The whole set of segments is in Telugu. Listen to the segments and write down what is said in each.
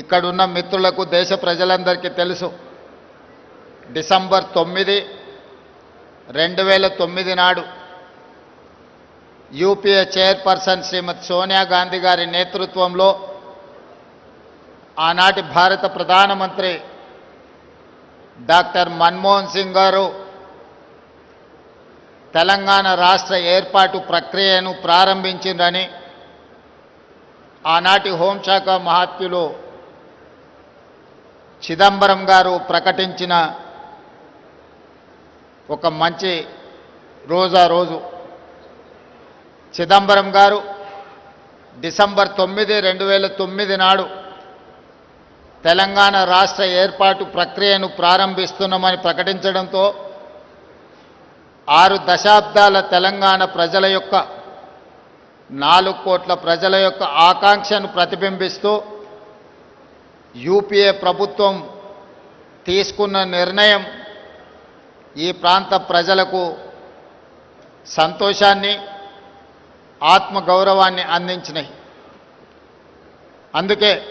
ఇక్కడున్న మిత్రులకు దేశ ప్రజలందరికీ తెలుసు. డిసెంబర్ తొమ్మిది రెండు వేల తొమ్మిది నాడు యూపీఏ చైర్పర్సన్ శ్రీమతి సోనియా గాంధీ గారి నేతృత్వంలో ఆనాటి భారత ప్రధానమంత్రి డాక్టర్ మన్మోహన్ సింగ్ గారు తెలంగాణ రాష్ట్ర ఏర్పాటు ప్రక్రియను ప్రారంభించిందని ఆనాటి హోంశాఖ మహాత్ములు చిదంబరం గారు ప్రకటించిన ఒక మంచి రోజా రోజు. చిదంబరం గారు డిసెంబర్ తొమ్మిది రెండు వేల తొమ్మిది నాడు తెలంగాణ రాష్ట్ర ఏర్పాటు ప్రక్రియను ప్రారంభిస్తున్నామని ప్రకటించడంతో ఆరు దశాబ్దాల తెలంగాణ ప్రజల యొక్క నాలుగు కోట్ల ప్రజల యొక్క ఆకాంక్షను ప్రతిబింబిస్తూ యూపీఏ ప్రభుత్వం తీసుకున్న నిర్ణయం ఈ ప్రాంత ప్రజలకు సంతోషాన్ని ఆత్మగౌరవాన్ని అందించినాయి. అందుకే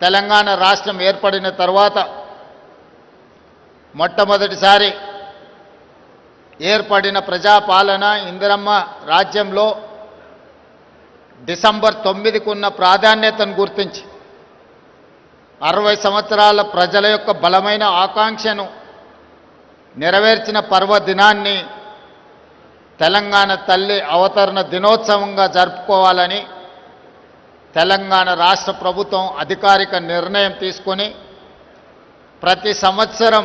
తెలంగాణ రాష్ట్రం ఏర్పడిన తర్వాత మొట్టమొదటిసారి ఏర్పడిన ప్రజాపాలన ఇందిరమ్మ రాజ్యంలో డిసెంబర్ తొమ్మిదికి ఉన్న ప్రాధాన్యతను గుర్తించి అరవై సంవత్సరాల ప్రజల యొక్క బలమైన ఆకాంక్షను నెరవేర్చిన పర్వదినాన్ని తెలంగాణ తల్లి అవతరణ దినోత్సవంగా జరుపుకోవాలని తెలంగాణ రాష్ట్ర ప్రభుత్వం అధికారిక నిర్ణయం తీసుకొని ప్రతి సంవత్సరం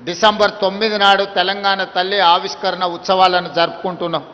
డిసెంబర్ తొమ్మిది నాడు తెలంగాణ తల్లి ఆవిష్కరణ ఉత్సవాలను జరుపుకుంటున్నాం.